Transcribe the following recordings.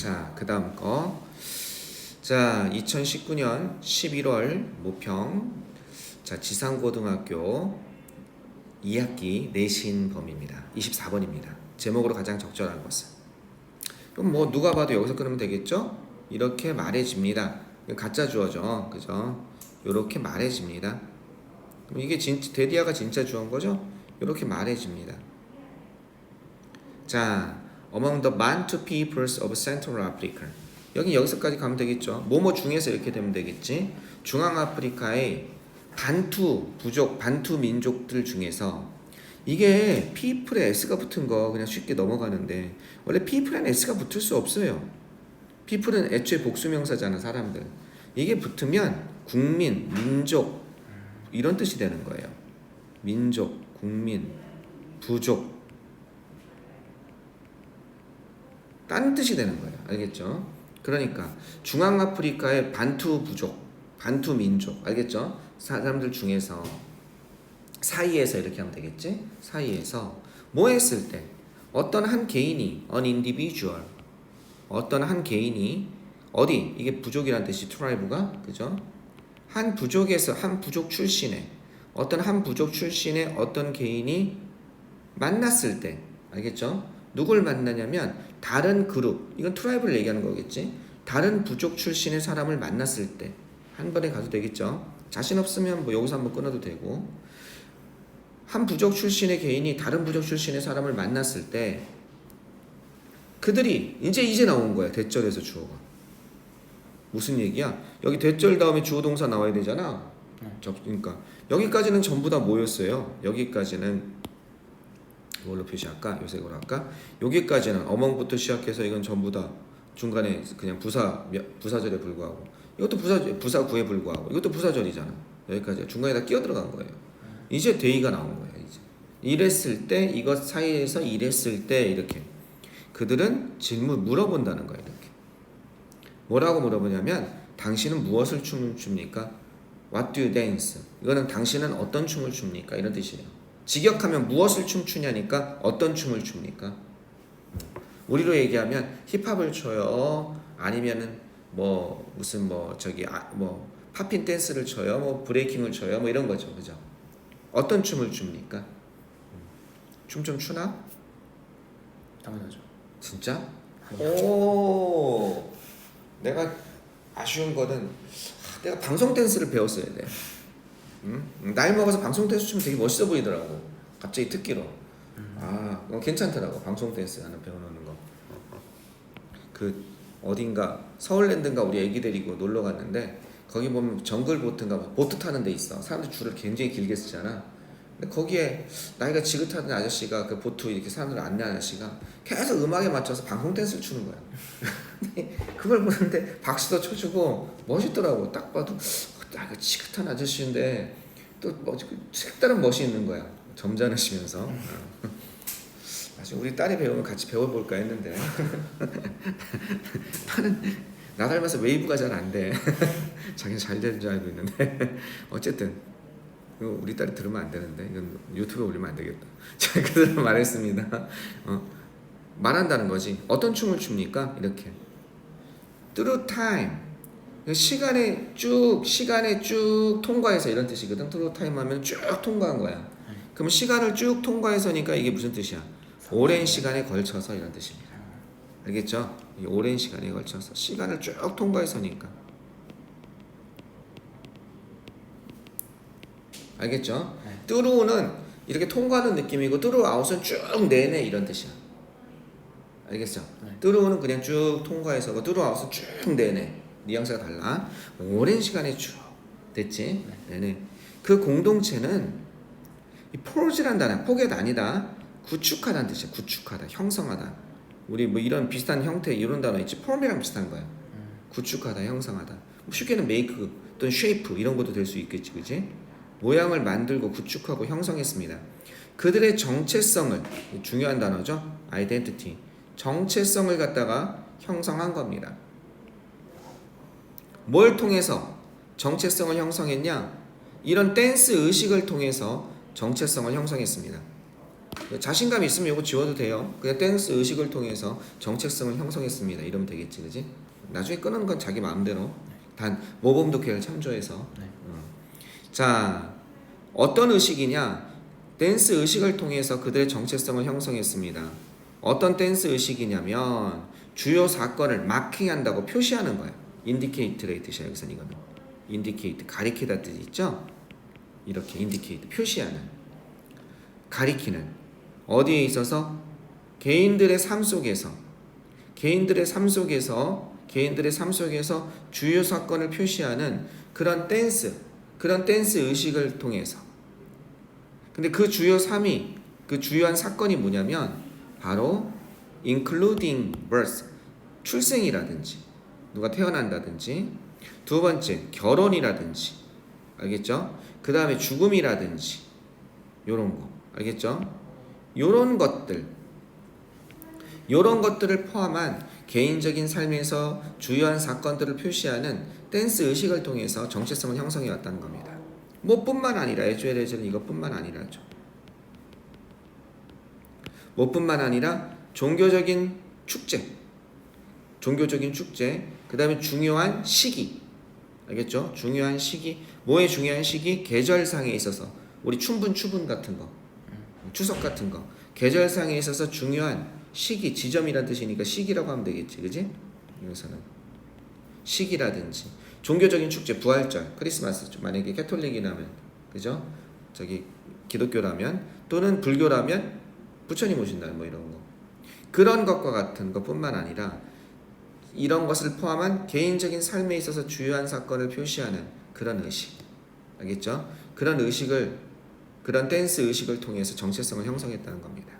자, 그 다음 거. 자, 2019년 11월 모평. 자, 지상고등학교 2학기 내신 범위입니다. 24번입니다. 제목으로 가장 적절한 것은. 그럼 뭐 누가 봐도 여기서 끊으면 되겠죠? 이렇게 말해집니다. 가짜 주어죠. 그죠? 이렇게 말해집니다. 이게 진 데디아가 진짜 주어인 거죠? 이렇게 말해집니다. 자, among the Bantu peoples of Central Africa. 여기 여기서까지 가면 되겠죠. 뭐뭐 중에서 이렇게 되면 되겠지. 중앙 아프리카의 반투 부족, 반투 민족들 중에서 이게 people에 s가 붙은 거 그냥 쉽게 넘어가는데 원래 people에는 s가 붙을 수 없어요. people은 애초에 복수명사잖아 사람들. 이게 붙으면 국민, 민족 이런 뜻이 되는 거예요. 민족, 국민, 부족 딴 뜻이 되는 거예요. 알겠죠? 그러니까 중앙아프리카의 반투 부족, 반투 민족, 알겠죠? 사람들 중에서 사이에서 이렇게 하면 되겠지? 사이에서 뭐 했을 때 어떤 한 개인이 an individual 어떤 한 개인이 어디 이게 부족이란 뜻이 트라이브가 그죠? 한 부족에서 한 부족 출신의 어떤 한 부족 출신의 어떤 개인이 만났을 때 알겠죠? 누굴 만나냐면 다른 그룹 이건 트라이브를 얘기하는 거겠지? 다른 부족 출신의 사람을 만났을 때 한 번에 가도 되겠죠? 자신 없으면 뭐 여기서 한번 끊어도 되고. 한 부족 출신의 개인이 다른 부족 출신의 사람을 만났을 때 그들이 이제 이제 나온 거야 대절에서 주어가. 무슨 얘기야? 여기 대절 다음에 주어 동사 나와야 되잖아. 네. 접- 그러니까 여기까지는 전부 다 뭐였어요. 여기까지는 뭘로 표시할까? 요색으로 할까? 여기까지는 어멍부터 시작해서 이건 전부 다 중간에 그냥 부사 부사절에 불과하고 이것도 부사 부사구에 불과하고 이것도 부사절이잖아. 여기까지 중간에 다 끼어 들어간 거예요. 이제 대의가 나온 거예요. 이제 이랬을 때 이것 사이에서 이랬을 때 이렇게 그들은 질문 물어본다는 거예요. 이렇게 뭐라고 물어보냐면 당신은 무엇을 춤을 춥니까? What do you dance? 이거는 당신은 어떤 춤을 춥니까? 이런 뜻이에요. 직역하면 무엇을 춤추냐니까 어떤 춤을 춥니까? 우리로 얘기하면 힙합을 춰요. 아니면은 뭐 무슨 뭐 저기 아, 뭐 팝핀 댄스를 춰요. 뭐 브레이킹을 춰요. 뭐 이런 거죠. 그죠? 어떤 춤을 춥니까? 춤 좀 추나? 당연하죠. 진짜? 오. 내가 아쉬운 거는 하, 내가 방송 댄스를 배웠어야 돼. 응? 나이 먹어서 방송 댄스 추면 되게 멋있어 보이더라고. 갑자기 특기로. 아, 어, 괜찮더라고. 방송 댄스 하나 배워놓는 거. 그 어딘가 서울랜드인가 우리 애기 데리고 놀러 갔는데 거기 보면 정글 보트인가 봐. 보트 타는 데 있어. 사람들 줄을 굉장히 길게 쓰잖아. 근데 거기에 나이가 지긋하던 아저씨가 그 보트 이렇게 사람들을 안내하는 아저씨가 계속 음악에 맞춰서 방송 댄스를 추는 거야. 근데 그걸 보는데 박수도 쳐주고 멋있더라고. 딱 봐도 어, 나 이거 지긋한 아저씨인데 또 뭐, 그 색다른 멋이 있는 거야. 점잖으시면서. 어. 나중에 우리 딸이 배우면 같이 배워볼까 했는데 나는 나 닮아서 웨이브가 잘 안 돼. 자기는 잘 되는 줄 알고 있는데 어쨌든 우리 딸이 들으면 안 되는데 이건 유튜브에 올리면 안 되겠다. 자 그대로 말했습니다. 어, 말한다는 거지. 어떤 춤을 춥니까? 이렇게 through time 시간에 쭉 시간에 쭉 통과해서 이런 뜻이거든. through time 하면 쭉 통과한 거야. 그럼 시간을 쭉 통과해서니까 이게 무슨 뜻이야? 오랜 시간에 걸쳐서 이런 뜻입니다. 알겠죠? 이 오랜 시간에 걸쳐서 시간을 쭉 통과해서니까. 알겠죠? 네. 뚜루는 이렇게 통과하는 느낌이고 뚜루 아웃은 쭉 내내 이런 뜻이야. 알겠죠? 네. 뚜루는 그냥 쭉 통과해서 뚜루 아웃은 쭉 내내 뉘앙스가 달라. 오랜 시간에 쭉 됐지? 네네. 그 공동체는 이 포즈란 단어 포겟 아니다. 구축하다는 뜻이야. 구축하다, 형성하다. 우리 뭐 이런 비슷한 형태 이런 단어 있지. 폼이랑 비슷한 거야. 구축하다, 형성하다. 뭐 쉽게는 메이크 또는 쉐이프 이런 것도 될 수 있겠지, 그지? 모양을 만들고 구축하고 형성했습니다. 그들의 정체성을 중요한 단어죠. 아이덴티티. 정체성을 갖다가 형성한 겁니다. 뭘 통해서 정체성을 형성했냐? 이런 댄스 의식을 통해서 정체성을 형성했습니다. 자신감 있으면 이거 지워도 돼요. 그냥 댄스 의식을 통해서 정체성을 형성했습니다. 이러면 되겠지, 그지? 나중에 끊는 건 자기 마음대로. 단 모범 독해를 참조해서. 네. 어. 자, 어떤 의식이냐? 댄스 의식을 통해서 그들의 정체성을 형성했습니다. 어떤 댄스 의식이냐면 주요 사건을 마킹한다고 표시하는. 인 디케이트의 뜻이야 여기서는 이거는. 인디케이트 가리키다 뜻 있죠? 이렇게 인디케이트 표시하는 가리키는 어디에 있어서 개인들의 삶 속에서 개인들의 삶 속에서 개인들의 삶 속에서 주요 사건을 표시하는 그런 댄스 그런 댄스 의식을 통해서 근데 그 주요 3위 그 주요한 사건이 뭐냐면 바로 including birth 출생이라든지 누가 태어난다든지 두 번째 결혼이라든지 알겠죠? 그 다음에 죽음이라든지 요런 거 알겠죠? 요런 것들 요런 것들을 포함한 개인적인 삶에서 주요한 사건들을 표시하는 댄스 의식을 통해서 정체성을 형성해 왔다는 겁니다. 뭐 뿐만 아니라 에듀에레즈는 이것뿐만 아니라죠. 뭐 뿐만 아니라 종교적인 축제 종교적인 축제 그 다음에 중요한 시기. 알겠죠? 중요한 시기. 뭐의 중요한 시기? 계절상에 있어서. 우리 춘분 추분 같은 거. 추석 같은 거. 계절상에 있어서 중요한 시기 지점이란 뜻이니까 시기라고 하면 되겠지. 그지? 여기서는. 시기라든지. 종교적인 축제 부활절. 크리스마스 만약에 캐톨릭이라면. 그죠? 저기 기독교라면 또는 불교라면 부처님 오신다는 뭐 이런 거. 그런 것과 같은 것뿐만 아니라 이런 것을 포함한 개인적인 삶에 있어서 주요한 사건을 표시하는 그런 의식 알겠죠? 그런 의식을 그런 댄스 의식을 통해서 정체성을 형성했다는 겁니다.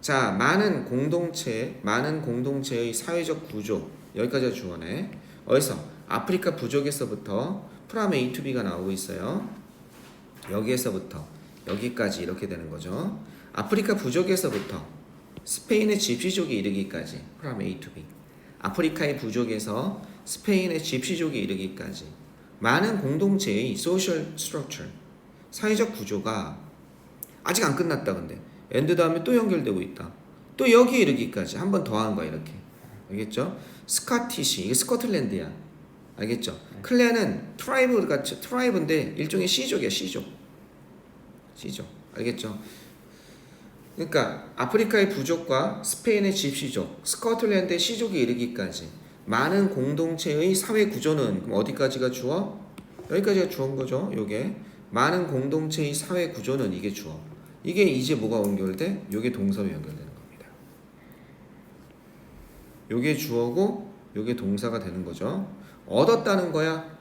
자, 많은 공동체, 많은 공동체의 사회적 구조 여기까지가 주어네. 어디서 아프리카 부족에서부터 프람 A to B가 나오고 있어요. 여기에서부터 여기까지 이렇게 되는 거죠. 아프리카 부족에서부터 스페인의 집시족에 이르기까지 프람 A to B. 아프리카의 부족에서 스페인의 집시족에 이르기까지 많은 공동체의 소셜 스트럭처 사회적 구조가 아직 안 끝났다 근데 엔드 다음에 또 연결되고 있다. 또 여기에 이르기까지 한 번더한 거야 이렇게. 알겠죠? 스카티시 이게 스코틀랜드야. 알겠죠? 클레는 트라이브 같이 트라이브인데 일종의 시족이야 시족. 시족. 알겠죠? 그러니까 아프리카의 부족과 스페인의 집시족, 스코틀랜드의 시족에 이르기까지 많은 공동체의 사회 구조는 어디까지가 주어? 여기까지가 주어인 거죠. 요게 많은 공동체의 사회 구조는 이게 주어. 이게 이제 뭐가 연결돼? 요게 동사로 연결되는 겁니다. 요게 주어고 요게 동사가 되는 거죠. 얻었다는 거야.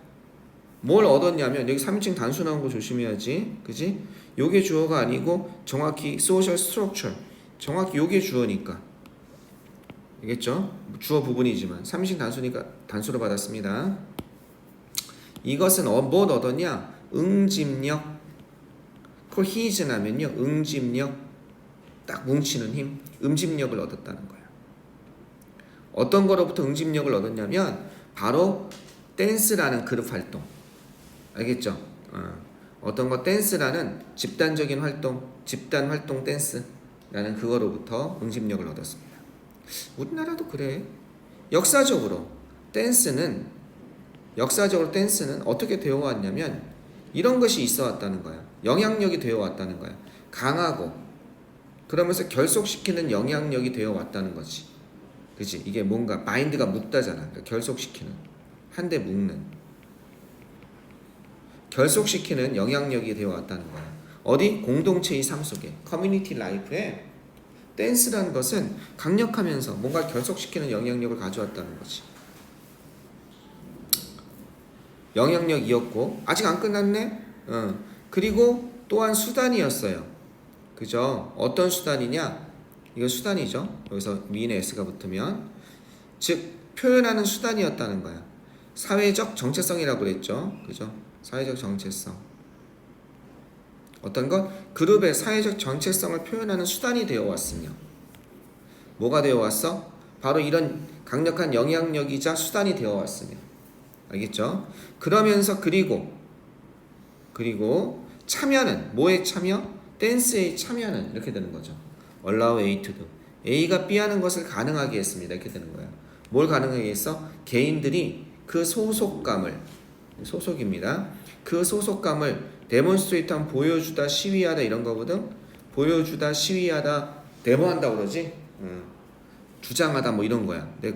뭘 얻었냐면 여기 3인칭 단수 나온 거 조심해야지. 그지? 요게 주어가 아니고 정확히 social. 정확히 요게 주어니까. 알겠죠? 주어 부분이지만 3인칭 단수니까 단수로 받았습니다. 이것은 어, 뭘 얻었냐? 응집력. cohesion 하면요. 응집력. 딱 뭉치는 힘. 음집력을 얻었다는 거야. 어떤 거로부터 응집력을 얻었냐면 바로 댄스라는 그룹 활동. 알겠죠? 어. 어떤 거 댄스라는 집단적인 활동, 집단 활동 댄스라는 그거로부터 응집력을 얻었습니다. 우리나라도 그래. 역사적으로 댄스는 역사적으로 댄스는 어떻게 되어 왔냐면 이런 것이 있어 왔다는 거야. 영향력이 되어 왔다는 거야. 강하고 그러면서 결속시키는 영향력이 되어 왔다는 거지. 그지? 이게 뭔가 마인드가 묶다잖아. 그러니까 결속시키는 한 대 묶는 결속시키는 영향력이 되어 왔다는 거야. 어디 공동체의 삶 속에 커뮤니티 라이프에 댄스라는 것은 강력하면서 뭔가 결속시키는 영향력을 가져왔다는 거지. 영향력이었고 아직 안 끝났네. 어. 그리고 또한 수단이었어요. 그죠? 어떤 수단이냐? 이거 수단이죠. 여기서 미인의 s가 붙으면 즉 표현하는 수단이었다는 거야. 사회적 정체성이라고 그랬죠. 그죠? 사회적 정체성. 어떤 것? 그룹의 사회적 정체성을 표현하는 수단이 되어 왔으며 뭐가 되어 왔어? 바로 이런 강력한 영향력이자 수단이 되어 왔으며 알겠죠? 그러면서 그리고 그리고 참여는 뭐에 참여? 댄스에 참여하는 이렇게 되는 거죠. allow A to do. A가 B 하는 것을 가능하게 했습니다. 이렇게 되는 거야. 뭘 가능하게 했어? 개인들이 그 소속감을 소속입니다. 그 소속감을 데몬스트레이트한 보여주다 시위하다 이런 거거든. 보여주다 시위하다 데모한다 그러지. 응. 주장하다 뭐 이런 거야. 내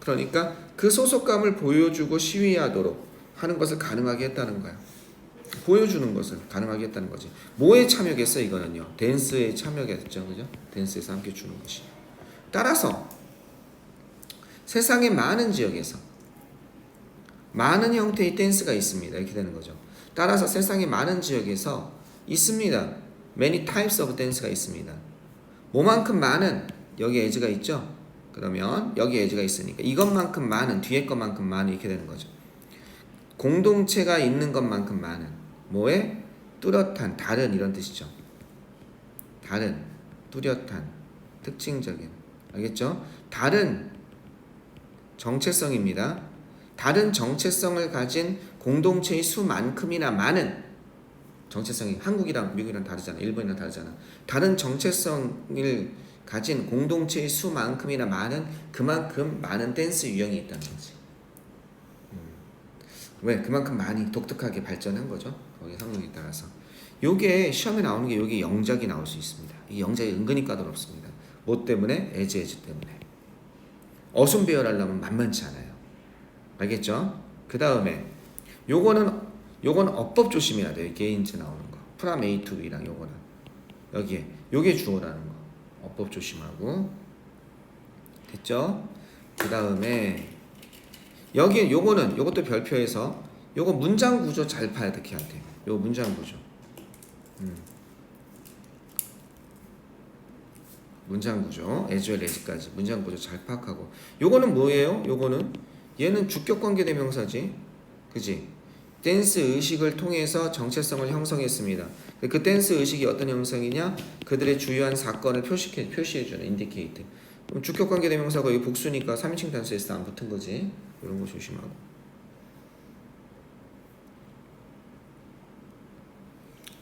그러니까 그 소속감을 보여주고 시위하도록 하는 것을 가능하게 했다는 거야. 보여주는 것을 가능하게 했다는 거지. 뭐에 참여겠어 이거는요? 댄스에 참여겠죠, 그죠? 댄스에서 함께 주는 것이. 따라서 세상의 많은 지역에서 많은 형태의 댄스가 있습니다. 이렇게 되는 거죠. 따라서 세상의 많은 지역에서 있습니다. Many types of dance가 있습니다. 뭐만큼 많은 여기 에즈가 있죠. 그러면 여기 에즈가 있으니까 이것만큼 많은 뒤에 것만큼 많은 이렇게 되는 거죠. 공동체가 있는 것만큼 많은 뭐에 뚜렷한 다른 이런 뜻이죠. 다른 뚜렷한 특징적인 알겠죠? 다른 정체성입니다. 다른 정체성을 가진 공동체의 수만큼이나 많은 정체성이 한국이랑 미국이랑 다르잖아. 일본이랑 다르잖아. 다른 정체성을 가진 공동체의 수만큼이나 많은 그만큼 많은 댄스 유형이 있다는 거지. 음. 왜? 그만큼 많이 독특하게 발전한 거죠. 거기 성능에 따라서. 요게 시험에 나오는 게 여기 영작이 나올 수 있습니다. 이 영작이 은근히 까다롭습니다. 뭐 때문에? 에즈 에즈 때문에. 어순 배열하려면 만만치 않아요. 알겠죠? 그 다음에 요거는 요건 어법 조심해야 돼요. 개인지 나오는 거. 프람 A to B랑 요거는 여기에 요게 주어라는 거. 어법 조심하고 됐죠? 그 다음에 여기 요거는 요것도 별표에서 요거 문장 구조 잘 파악해야 돼. 요 문장 구조. 음. 문장 구조, 에즈웰 에즈까지 문장 구조 잘 파악하고 요거는 뭐예요? 요거는 얘는 주격 관계 대명사지. 그지? 댄스 의식을 통해서 정체성을 형성했습니다. 그 댄스 의식이 어떤 형성이냐? 그들의 주요한 사건을 표시해 표시해주는 인디케이트. 그럼 주격 관계 대명사가 여기 복수니까 3인칭 단수에서 안 붙은 거지. 이런 거 조심하고.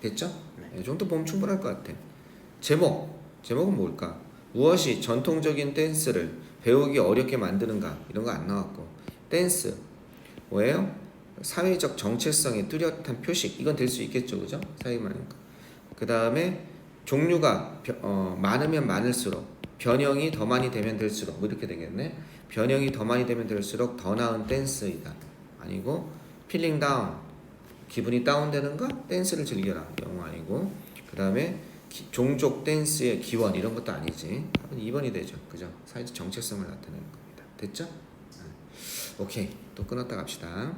됐죠? 네. 이 정도 보면 충분할 것 같아. 제목. 제목은 뭘까? 무엇이 전통적인 댄스를 배우기 어렵게 만드는가? 이런 거 안 나왔고. 댄스. 뭐예요? 사회적 정체성의 뚜렷한 표식. 이건 될 수 있겠죠. 그죠? 사회만이니까. 그 다음에 종류가 벼- 어, 많으면 많을수록 변형이 더 많이 되면 될수록 뭐 이렇게 되겠네. 변형이 더 많이 되면 될수록 더 나은 댄스이다. 아니고 필링 다운 기분이 다운되는가? 댄스를 즐겨라. 영어 아니고 그 다음에 종족 댄스의 기원 이런 것도 아니지. 답은 2번이 되죠. 그죠? 사회적 정체성을 나타내는 겁니다. 됐죠? 네. 오케이 또 끊었다 갑시다.